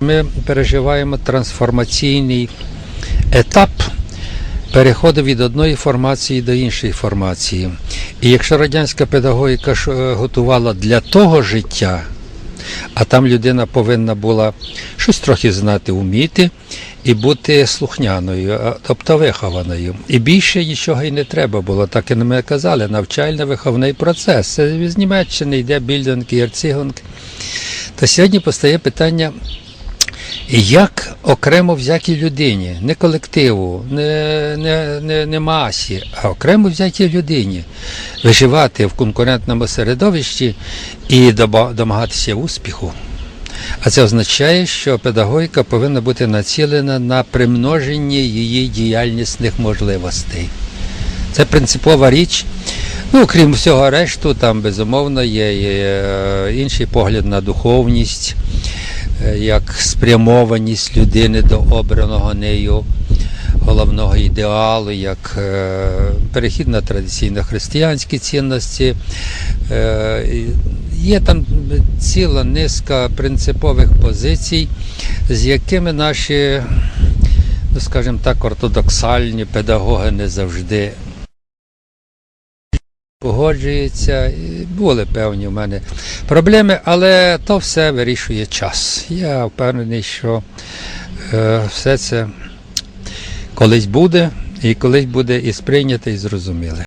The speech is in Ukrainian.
Ми переживаємо трансформаційний етап переходу від одної формації до іншої формації. І якщо радянська педагогіка е, готувала для того життя, а там людина повинна була щось трохи знати, вміти і бути слухняною, тобто вихованою. І більше нічого і не треба було, так і ми казали, навчально-виховний процес. Це з Німеччини йде більдинг і ерцігунг. Та сьогодні постає питання, як окремо взятій людині, не колективу, не, не, не, не масі, а окремо взятій людині виживати в конкурентному середовищі і домагатися успіху. А це означає, що педагогіка повинна бути націлена на примноження її діяльнісних можливостей. Це принципова річ. Ну, крім всього решту, там безумовно є, е, інший погляд на духовність, як спрямованість людини до обраного нею головного ідеалу, як е, перехід на традиційно християнські цінності. Е, Є там ціла низка принципових позицій, з якими наші, ну скажімо так, ортодоксальні педагоги не завжди погоджуються. І Були певні в мене проблеми, але то все вирішує час. Я впевнений, що е, все це колись буде, і колись буде і сприйняте, і зрозуміле.